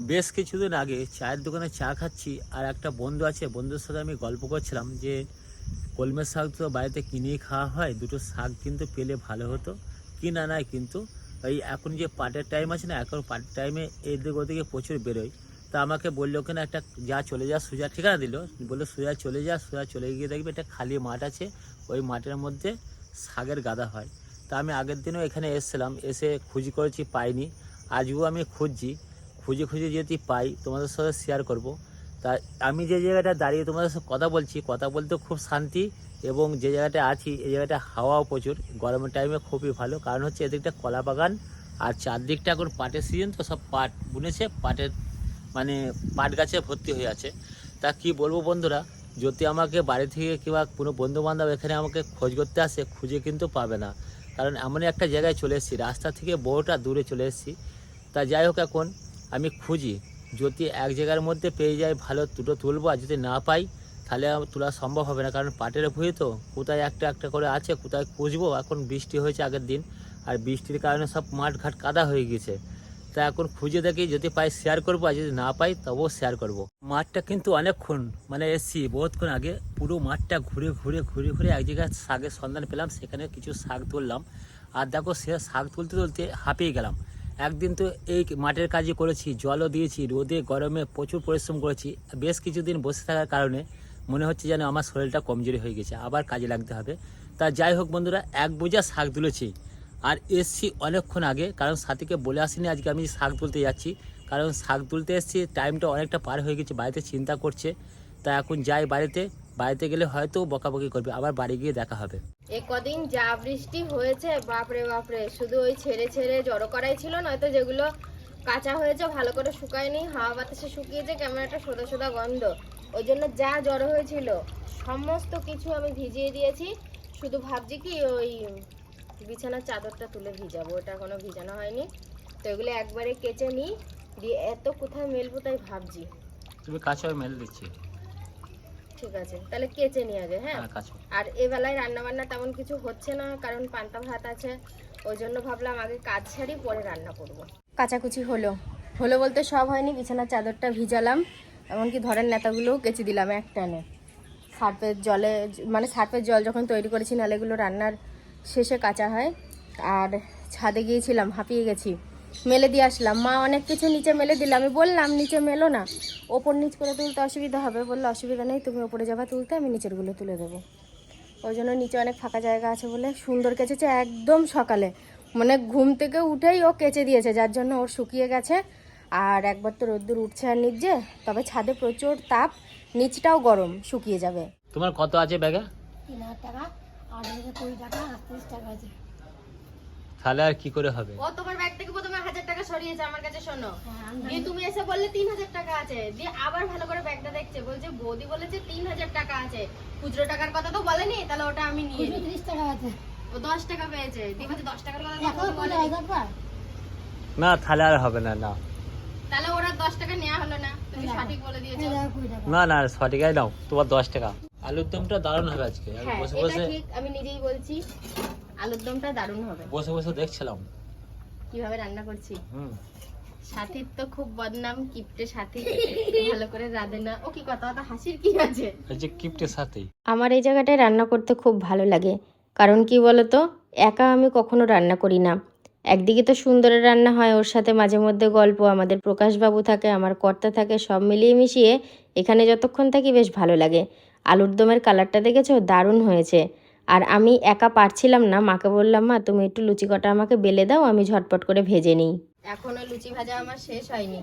বেশ কিছুদিন আগে চায়ের দোকানে চা খাচ্ছি আর একটা বন্ধু আছে, বন্ধুর সাথে আমি গল্প করছিলাম যে কলমের শাক তো বাড়িতে কিনেই খাওয়া হয়, দুটো শাক কিন্তু পেলে ভালো হতো। কিনা নাই কিন্তু, এই এখন যে পাটের টাইম আছে না, এখন পাটের টাইমে এদিক ওদিকে প্রচুর বেরোয়। তা আমাকে বলল, ওখানে একটা যা চলে যা, সোজা ঠিকানা দিল। বলল, সোজা চলে যা, সোজা চলে গিয়ে দেখবে একটা খালি মাঠ আছে, ওই মাঠের মধ্যে শাকের গাদা হয়। তা আমি আগের দিনও এখানে এসেছিলাম, এসে খুঁজি করেছি পাইনি। আজও আমি খুঁজছি। খুঁজে খুঁজে যদি পাই, তোমাদের সাথে শেয়ার করব। তা আমি যে জায়গাটা দাঁড়িয়ে তোমাদের সাথে কথা বলছি, কথা বলতে খুব শান্তি এবং যে জায়গাটা আছি, এই জায়গাটা হাওয়াও প্রচুর। গরমের টাইমে খুবই ভালো। কারণ হচ্ছে এদিকটা কলা বাগান আর চারদিকটা এখন পাটের সিজন তো সব পাট বুনেছে, পাটের মানে পাট গাছে ভর্তি হয়ে আছে। তা কি বলব বন্ধুরা, যদি আমাকে বাড়ি থেকে কিংবা কোনো বন্ধু বান্ধব এখানে আমাকে খোঁজ করতে আসে, খুঁজে কিন্তু পাবে না। কারণ এমনই একটা জায়গায় চলে এসেছি, রাস্তা থেকে বহুটা দূরে চলে এসেছি। তা যাই হোক এখন আমি খুঁজি। যদি এক জায়গার মধ্যে পেয়ে যাই, ভালো দুটো তুলবো আর যদি না পাই, তাহলে তোলা সম্ভব হবে না। কারণ পাটের ভুঁয়ে তো, কোথায় একটা একটা করে আছে, কোথায় খুঁজবো? এখন বৃষ্টি হয়েছে আগের দিন, আর বৃষ্টির কারণে সব মাঠ ঘাট কাদা হয়ে গেছে তা এখন খুঁজে দেখি, যদি পাই শেয়ার করব আর যদি না পাই, তবুও শেয়ার করব। মাঠটা কিন্তু অনেকক্ষণ মানে এসছি বহুতক্ষণ আগে পুরো মাঠটা ঘুরে ঘুরে ঘুরে ঘুরে এক জায়গায় শাকের সন্ধান পেলাম, সেখানে কিছু শাক তুললাম। আর দেখো সে শাক তুলতে তুলতে হাঁপিয়ে গেলাম। একদিন তো এই মাঠের কাজই করেছি, জলও দিয়েছি, রোদে, গরমে প্রচুর পরিশ্রম করেছি। বেশ কিছুদিন বসে থাকার কারণে মনে হচ্ছে যেন আমার শরীরটা কমজোরি হয়ে গেছে, আবার কাজে লাগতে হবে। তা যাই হোক বন্ধুরা, এক বোঝা শাক তুলেছি, আর এসছি অনেকক্ষণ আগে, কারণ সাথীকে বলে আসিনি আজকে আমি শাক তুলতে যাচ্ছি। কারণ শাক তুলতে এসছি, টাইমটা অনেকটা পার হয়ে গেছে, বাড়িতে চিন্তা করছে। তা এখন যাই বাড়িতে বাড়িতে গেলে হয়তো বকাবকি করবে, আবার বাড়ি গিয়ে দেখা হবে। এই কদিন যা বৃষ্টি হয়েছে, বাপরে বাপরে, শুধু ওই ছেড়ে ছেড়ে জড়ো করাই ছিল, নয়তো যেগুলো কাঁচা হয়েছে ভালো করে শুকায়নি, হাওয়া বাতাসে শুকিয়েছে কেমন একটা সোদা সোদা গন্ধ ওই জন্য যা জড়ো হয়েছিল, সমস্ত কিছু আমি ভিজিয়ে দিয়েছি। শুধু ভাবছি কি ওই বিছানার চাদরটা তুলে ভিজাবো, ওটা এখনও ভিজানো হয়নি। তো এগুলো একবারে কেচে নিই, দিয়ে এত কোথায় মেলবো তাই ভাবছি। তুমি আমি মেলে দিচ্ছি। ঠিক আছে তাহলে কেচে নিয়ে আগে হ্যাঁ? হ্যাঁ আর এই বেলায় রান্না বান্না তেমন কিছু হচ্ছে না কারণ পান্তা ভাত আছে ওই জন্য ভাবলাম আগে কাজ ছাড়ি পরে রান্না করব। কাচাকুচি হলো। হলো বলতে সব হয়নি বিছানার চাদরটা ভিজালাম এমনকি ধরেন নেতাগুলোও কেচে দিলাম এক টানে। সার্ফের জলে মানে সার্ফের জল যখন তৈরি করেছি নাহলে এগুলো রান্নার শেষে কাঁচা হয়। আর ছাদে গিয়েছিলাম হাঁপিয়ে গেছি। মেলে দিয়ে আসলাম। মা অনেক কিছু নিচে মেলে দিল। আমি বললাম নিচে মেলো না। ওপর নিচ করে তুলতে অসুবিধা হবে। বলল অসুবিধা নেই তুমি ওপরে যাবা তুলতে আমি নিচেরগুলো তুলে দেবো। ওই জন্য নিচে অনেক ফাঁকা জায়গা আছে বলে সুন্দর কেচেছে একদম সকালে। মানে ঘুম থেকে উঠেই ও কেচে দিয়েছে যার জন্য ওর শুকিয়ে গেছে। আর একবার তো রোদ্দুর উঠছে আর নিচে তবে ছাদে প্রচুর তাপ নিচটাও গরম শুকিয়ে যাবে। তোমার কত আছে ব্যাগে? তিন হাজার টাকা। আট হাজার কুড়ি টাকা আটত্রিশ টাকা আছে। তাহলে আর কি করে হবে? ও তোমার ব্যাগ থেকে প্রথমে হাজার টাকা সরিয়েছে আমার কাছে শোনো। হ্যাঁ, দিয়ে তুমি এসে বললে তিন হাজার টাকা আছে। দিয়ে আবার ভালো করে ব্যাগটা দেখছে। বলছে বৌদি বলেছে তিন হাজার টাকা আছে। খুচরো টাকার কথা তো বলেনি তাহলে ওটা আমি নিয়ে নিই। তিরিশ টাকা আছে। ও দশ টাকা পেয়েছে। দিয়ে বলছে দশ টাকার কথা। না তাহলে আর হবে না না। তাহলে ওরা দশ টাকা নেওয়া হলো না। তুমি সঠিক বলে দিয়েছ। টাকা। না না সঠিকাই নাও। তোমার দশ টাকা। আলুর দমটা দারুণ হবে আজকে। হ্যাঁ বসে বসে ঠিক আমি নিজেই বলছি। আলুর দমটা দারুণ হবে। বসে বসে দেখছিলাম। কীভাবে রান্না করছি? হুম। সাথীর তো খুব বদনাম কিপটে সাথী। ভালো করে রাঁধে না। ও কি কথা ওটা হাসির কি আছে? এই যে কিপ্টের সাথেই আমার এই জায়গাটায় রান্না করতে খুব ভালো লাগে। কারণ কি বলতো একা আমি কখনো রান্না করি না। একদিকে তো সুন্দরের রান্না হয় ওর সাথে মাঝে মধ্যে গল্প আমাদের প্রকাশবাবু থাকে আমার কর্তা থাকে সব মিলিয়ে মিশিয়ে এখানে যতক্ষণ থাকি বেশ ভালো লাগে। আলুর দমের কালারটা দেখেছ? দারুণ হয়েছে। আর আমি একা পারছিলাম না মাকে বললাম মা তুমি একটু লুচি কটা আমাকে বেলে দাও আমি ঝটপট করে ভেজে নিই। এখনও লুচি ভাজা আমার শেষ হয়নি।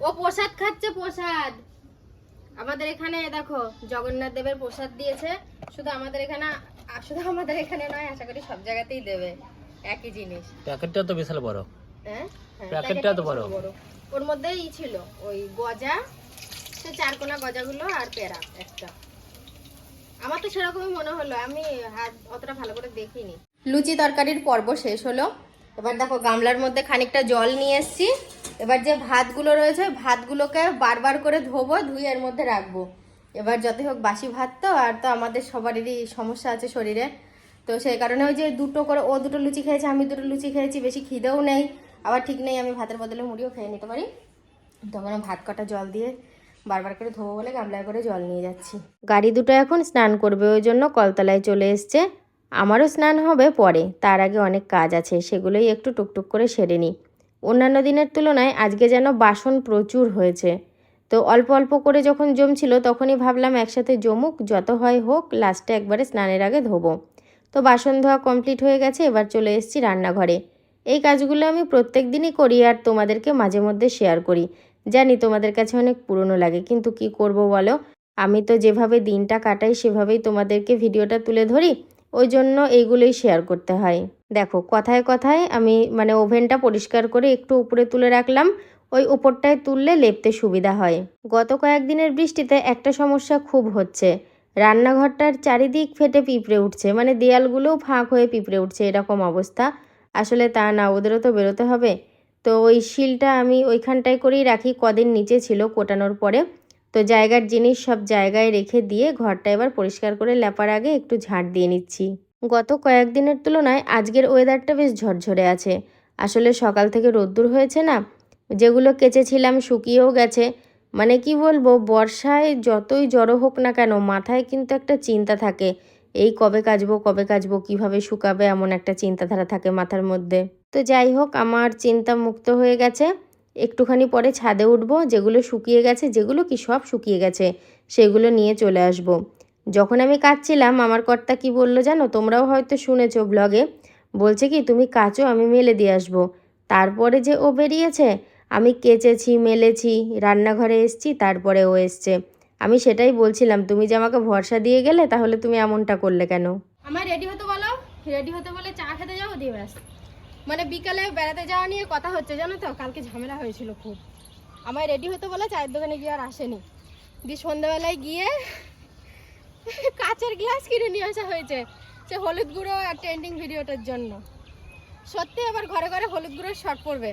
ও প্রসাদ খাচ্ছে প্রসাদ! আমাদের এখানে দেখো জগন্নাথ দেবের প্রসাদ দিয়েছে। শুধু আমাদের এখানে শুধু আমাদের এখানে নয় আশা করি সব জায়গাতেই দেবে। একই জিনিস। প্যাকেটটা তো বিশাল বড়। হ্যাঁ? হ্যাঁ, প্যাকেটটা তো বড়। ওর মধ্যেই ছিল ওই গজা সে চারকোনা গজাগুলো আর পেরা একটা। আমার তো সেরকমই মনে হলো, আমি হাত অতটা ভালো করে দেখিনি। লুচি তরকারির পর্ব শেষ হলো। এবার দেখো গামলার মধ্যে খানিকটা জল নিয়ে এসেছি। এবার যে ভাতগুলো রয়েছে ভাতগুলোকে বারবার করে ধোবো, ধুয়ে এর মধ্যে রাখব। এবার যতই হোক বাসি ভাত তো, আর তো আমাদের সবারই সমস্যা আছে শরীরে। তো সেই কারণে ওই যে দুটো করে, ও দুটো লুচি খেয়েছে, আমি দুটো লুচি খেয়েছি, বেশি খিদেও নেই। আবার ঠিক নেই, আমি ভাতের বদলে মুড়িও খেয়ে নিতে পারি। তখন ভাত কটা জল দিয়ে বারবার করে ধোবো বলে গামলায় করে জল নিয়ে যাচ্ছি। গাড়ি দুটো এখন স্নান করবে, ওই জন্য কলতলায় চলে এসছে। আমারও স্নান হবে পরে, তার আগে অনেক কাজ আছে, সেগুলোই একটু টুকটুক করে সেরে নিই। অন্যান্য দিনের তুলনায় আজকে যেন বাসন প্রচুর হয়েছে। তো অল্প অল্প করে যখন জমছিল, তখনই ভাবলাম একসাথে জমুক, যত হয় হোক, লাস্টে একবারে স্নানের আগে ধোবো। তো বাসন ধোয়া কমপ্লিট হয়ে গেছে, এবার চলে এসেছি রান্নাঘরে। এই কাজগুলো আমি প্রত্যেক দিনই করি, আর তোমাদেরকে মাঝে মধ্যে শেয়ার করি। জানি তোমাদের কাছে অনেক পুরনো লাগে, কিন্তু কি করব বলো? আমি তো যেভাবে দিনটা কাটাই, সেভাবেই তোমাদেরকে ভিডিওটা তুলে ধরি, ওই জন্য এইগুলোই শেয়ার করতে হয়। দেখো, কথায় কথায় আমি মানে ওভেনটা পরিষ্কার করে একটু উপরে তুলে রাখলাম, ওই উপরটায় তুললে লেপতে সুবিধা হয়। গত কয়েকদিনের বৃষ্টিতে একটা সমস্যা খুব হচ্ছে। রান্নাঘরটার চারিদিক ফেটে পিঁপড়ে উঠছে মানে দেয়ালগুলোও ফাঁক হয়ে পিঁপড়ে উঠছে এরকম অবস্থা। আসলে তা না, ওদেরও তো বেরোতে হবে। তো ওই শিলটা আমি ওইখানটায় করেই রাখি, কদিন নিচে ছিল কোটানোর পরে। তো জায়গার জিনিস সব জায়গায় রেখে দিয়ে ঘরটা এবার পরিষ্কার করে লেপার আগে একটু ঝাঁট দিয়ে নিচ্ছি। গত কয়েকদিনের তুলনায় আজকের ওয়েদারটা বেশ ঝরঝরে আছে। আসলে সকাল থেকে রোদ্দুর হয়েছে না, যেগুলো কেচেছিলাম শুকিয়েও গেছে। মানে কি বলব, বর্ষায় যতই জড়ো হোক না কেন, মাথায় কিন্তু একটা চিন্তা থাকে। এই কবে কাচবো কবে কাচবো, কীভাবে শুকাবে, এমন একটা চিন্তাধারা থাকে মাথার মধ্যে। তো যাই হোক, আমার চিন্তা মুক্ত হয়ে গেছে। একটুখানি পরে ছাদে উঠবো, যেগুলো শুকিয়ে গেছে, যেগুলো কি সব শুকিয়ে গেছে, সেগুলো নিয়ে চলে আসব। যখন আমি কাচ্ছিলাম আমার কর্তা কি বলল জানো? তোমরাও হয়তো শুনেছো ব্লগে। বলছে কি, তুমি কাচো, আমি মেলে দিয়ে আসব। তারপরে যে ও বেরিয়েছে, আমি কেচেছি, মেলেছি, রান্নাঘরে এসছি, তারপরে ও এসছে। আমি সেটাই বলছিলাম, তুমি যে আমাকে ভরসা দিয়ে গেলে, তাহলে তুমি এমনটা করলে কেন? আমার রেডি হতে বলো রেডি হতে বলে চা খেতে যাব, দিয়ে ব্যাস। মানে বিকালে বেড়াতে যাওয়া নিয়ে কথা হচ্ছে, জানো তো? কালকে ঝামেলা হয়েছিল খুব। আমার রেডি হতে বলে চায়ের দোকানে গিয়ে আর আসেনি। দিয়ে সন্ধ্যাবেলায় গিয়ে কাচের গ্লাস কিনে নিয়ে আসা হয়েছে। সে হলুদ গুঁড়ো আর ট্রেন্ডিং ভিডিওটার জন্য। সত্যি আবার ঘরে ঘরে হলুদ গুঁড়োর শর্ট পড়বে।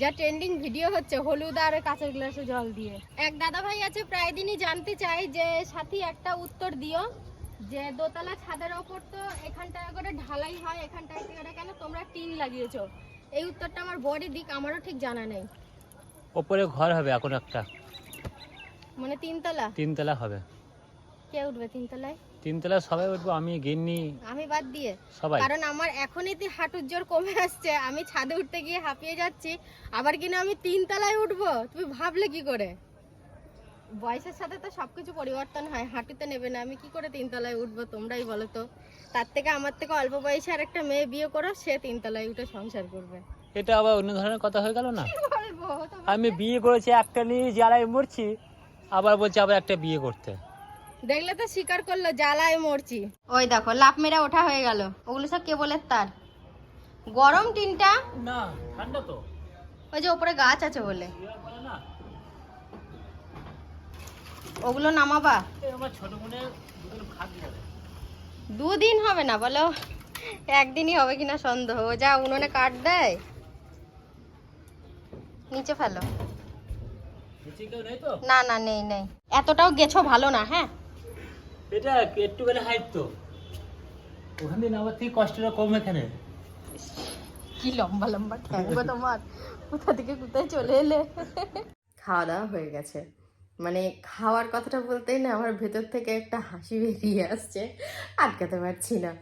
যা ট্রেন্ডিং ভিডিও হচ্ছে, হলুদ আর কাঁচের গ্লাসে জল দিয়ে। এক দাদা ভাই আছে, প্রায় দিনই জানতে চাই যে, সাথী একটা উত্তর দিও। যে দোতলা ছাদের ওপর তো এখানটায় করে ঢালাই হয় এখানটায় করে কেন? তোমরা টিন লাগিয়েছো। এই উত্তরটা আমার বডি দিক আমারও ঠিক জানা নেই। ওপরে ঘর হবে এখন একটা। মানে তিনতলা? তিনতলা হবে। কে উঠবে তিনতলায়? তিনতলা সবাই উঠবো আমি গিন্নি আমি বাদ দিয়ে। সবাই। কারণ আমার এখনই তো হাঁটুর জোর কমে আসছে। আমি ছাদে উঠতে গিয়ে হাঁপিয়ে যাচ্ছি। আবার কিনা আমি তিন তলায় উঠবো? তুমি ভাবলে কি করে? বয়সের সাথে তো সবকিছু পরিবর্তন হয় হাঁটুতে নেবে না আমি কি করে তিনতলায় উঠবো তোমরাই বলো তো? তার থেকে আমার থেকে অল্প বয়সে আর একটা মেয়ে বিয়ে করো সে তিন তলায় উঠে সংসার করবে। এটা আবার অন্য ধরনের কথা হয়ে গেল না? আমি বিয়ে করেছি একটা নিয়ে জ্বালায় মরছি আবার বলছি আবার একটা বিয়ে করতে। দেখলে তো স্বীকার করল জ্বালায় মরছি। ওই দেখো লাভ মেরা ওঠা হয়ে গেল ওগুলো সব কেবলের তার। গরম টিনটা না ঠান্ডা তো। ওই যে ওপরে গাছ আছে বলে। ওগুলো নামাবা। দুদিন হবে না বলো। একদিনই হবে কিনা সন্দেহ। যা উনুনে কাঠ দেয় নিচে ফেলো। নিচে কেউ নেই তো? না না নেই নেই। এতটাও গেছো ভালো না হ্যাঁ? এটা একটুখানি হাইট তো। ওখান নামার থেকে কষ্টটা কম এখানে। কি লম্বা লম্বা ঠ্যাং তোমার। কোথা থেকে কোথায় চলে এলে? খাওয়া দাওয়া হয়ে গেছে। মানে খাওয়ার কথাটা বলতেই না, আমার ভেতর থেকে একটা হাসি বেরিয়ে আসছে। আটকাতে পারছি না।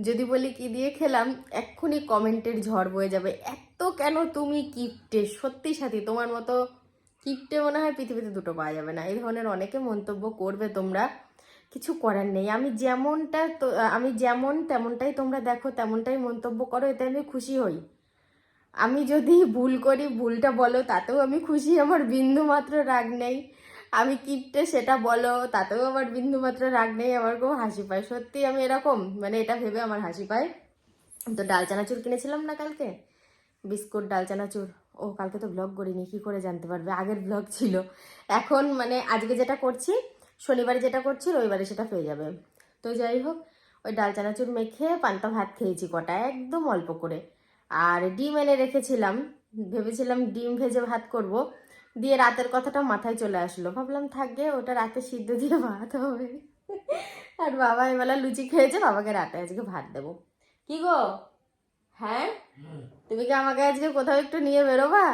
যদি বলি কি দিয়ে খেলাম, এক্ষুনি কমেন্টের ঝড় বয়ে যাবে। এত কেন তুমি কিপটে? সত্যি সাথী, তোমার মতো কিপটে মনে হয় পৃথিবীতে দুটো পাওয়া যাবে না। এই ধরনের অনেকে মন্তব্য করবে তোমরা। কিছু করার নেই। আমি যেমনটা আমি যেমন তেমনটাই তোমরা দেখো, তেমনটাই মন্তব্য করো, এতে আমি খুশি হই। আমি যদি ভুল করি, ভুলটা বলো, তাতেও আমি খুশি। আমার বিন্দু মাত্র রাগ নেই। আমি কিপটে সেটা বলো, তাতেও আমার বিন্দু মাত্র রাগ নেই, আমার খুব হাসি পায়। সত্যি আমি এরকম মানে এটা ভেবে আমার হাসি পায়। তো ডাল চানাচুর কিনেছিলাম না কালকে? বিস্কুট, ডাল চানাচুর। ও, কালকে তো ব্লগ করিনি, কি করে জানতে পারবে? আগের ব্লগ ছিল। এখন মানে আজকে যেটা করছি, শনিবারে যেটা করছি, রবিবারে সেটা পেয়ে যাবে। তো যাই হোক, ওই ডাল চানাচুর মেখে পান্তা ভাত খেয়েছি কটা, একদম অল্প করে। আর ডিম এনে রেখেছিলাম, ভেবেছিলাম ডিম ভেজে ভাত করব। দিয়ে রাতের কথাটা মাথায় চলে আসলো। ভাবলাম থাকবে ওটা রাতে সিদ্ধ দিয়ে ভাত হবে। আর বাবা এবেলা লুচি খেয়েছে বাবাকে রাতে আজকে ভাত দেবো। কি গো? হ্যাঁ? তুমি কি আমাকে আজকে কোথাও একটু নিয়ে বেরোবা?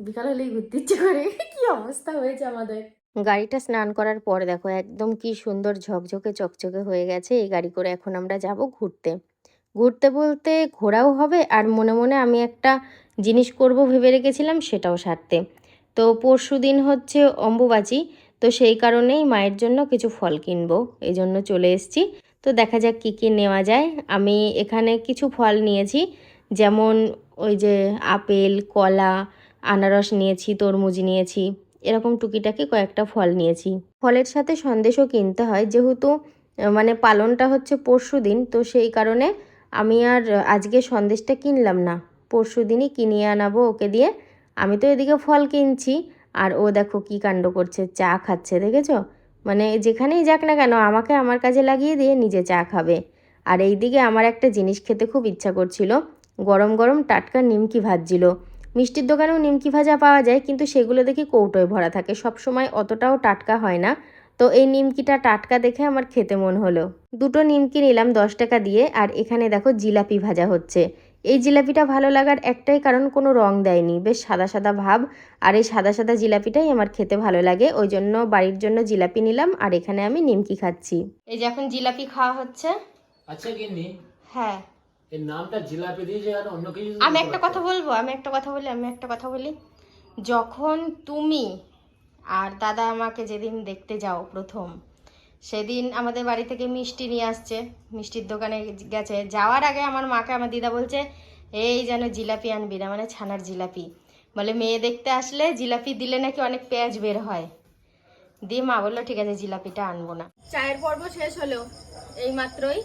বিকাল হলেই ঘুরতে ইচ্ছে করে। কি অবস্থা হয়েছে আমাদের? গাড়িটা স্নান করার পর দেখো একদম কি সুন্দর ঝকঝকে চকচকে হয়ে গেছে। এই গাড়ি করে এখন আমরা যাব ঘুরতে। ঘুরতে বলতে ঘোরাও হবে আর মনে মনে আমি একটা জিনিস করব ভেবে রেখেছিলাম সেটাও সারতে। তো পরশু দিন হচ্ছে অম্বুবাচী, তো সেই কারণেই মায়ের জন্য কিছু ফল কিনবো, এই জন্য চলে এসেছি। তো দেখা যাক কী কী নেওয়া যায়। আমি এখানে কিছু ফল নিয়েছি, যেমন ওই যে আপেল, কলা, আনারস নিয়েছি, তরমুজ নিয়েছি, এরকম টুকিটাকি কয়েকটা ফল নিয়েছি। ফলের সাথে সন্দেশও কিনতে হয়, যেহেতু মানে পালনটা হচ্ছে পরশু দিন, তো সেই কারণে আমি আর আজকে সন্দেশটা কিনলাম না। পরশু দিনই কিনিয়ে আনাবো ওকে দিয়ে। আমি তো এদিকে ফল কিনছি। আর ও দেখো কি কাণ্ড করছে, চা খাচ্ছে, দেখেছ? মানে যেখানেই যাক না কেন, আমাকে আমার কাজে লাগিয়ে দিয়ে নিজে চা খাবে। আর এইদিকে আমার একটা জিনিস খেতে খুব ইচ্ছা করছিল, গরম গরম টাটকা নিমকি ভাজছিল। মিষ্টির দোকানেও নিমকি ভাজা পাওয়া যায়, কিন্তু সেগুলো দেখি কৌটোয় ভরা থাকে সব সময় অতটাও টাটকা হয় না। তো এই নিমকিটা টাটকা দেখে আমার খেতে মন হলো। দুটো নিমকি নিলাম দশ টাকা দিয়ে, আর এখানে দেখো জিলাপি ভাজা হচ্ছে। এই জিলাপিটা ভালো লাগার একটাই কারণ কোনো রং দেয়নি। বেশ সাদা সাদা ভাব আর এই সাদা সাদা জিলাপিটাই আমার খেতে ভালো লাগে। ওই জন্য বাড়ির জন্য জিলাপি নিলাম আর এখানে আমি নিমকি খাচ্ছি। এই যে এখন জিলাপি খাওয়া হচ্ছে। আচ্ছা গিন্নি হ্যাঁ। এর নামটা জিলাপি দিয়েছে আর অন্য কিছু আমি একটা কথা বলব আমি একটা কথা বলি আমি একটা কথা বলি। যখন তুমি আর দাদা আমাকে যেদিন দেখতে যাও প্রথম সেদিন আমাদের বাড়ি থেকে মিষ্টি নিয়ে আসছে। মিষ্টির দোকানে গেছে। যাওয়ার আগে আমার মাকে আমার দিদা বলছে, এই যেন জিলাপি আনবি না মানে ছানার জিলাপি। বলে, মেয়ে দেখতে আসলে জিলাপি দিলে নাকি অনেক পেঁয়াজ বের হয়? দিয়ে মা বলল, ঠিক আছে, জিলাপিটা আনব না। চায়ের পর্ব শেষ হলো। এই মাত্রই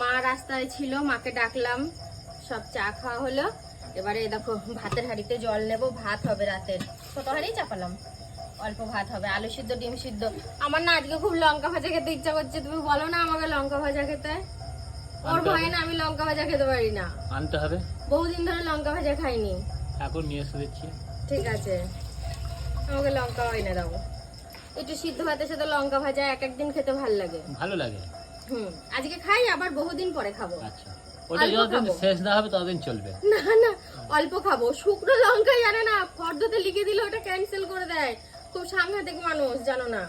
মা রাস্তায় ছিল, মাকে ডাকলাম, সব চা খাওয়া হলো। এবারে দেখো, ভাতের হাঁড়িতে জল নেব, ভাত হবে রাতের। ছোট হাঁড়ি চাপালাম? অল্প ভাত হবে আলু সিদ্ধ ডিম সিদ্ধ। আমার না আজকে খুব লঙ্কা ভাজা খেতে ইচ্ছা করছে তুমি বলো না আমাকে লঙ্কা ভাজা খেতে? ওর। ভয়ে না আমি লঙ্কা ভাজা খেতে পারি না। আনতে হবে? বহুদিন ধরে লঙ্কা ভাজা খাইনি। এখন নিয়ে এসে দিচ্ছি। ঠিক আছে। আমাকে লঙ্কা এনে দাও। একটু সিদ্ধ ভাতের সাথে লঙ্কা ভাজা এক একদিন খেতে ভালো লাগে। ভালো লাগে? হুম আজকে খাই আবার বহুদিন পরে খাব। আচ্ছা। ওটা যতদিন শেষ না হবে ততদিন চলবে। না না অল্প খাব। শুকনো লঙ্কা জানে না ফর্দতে লিখে দিলে ওটা ক্যান্সেল করে দেয়। খুব সাংঘাতিক মানুষ জানো না।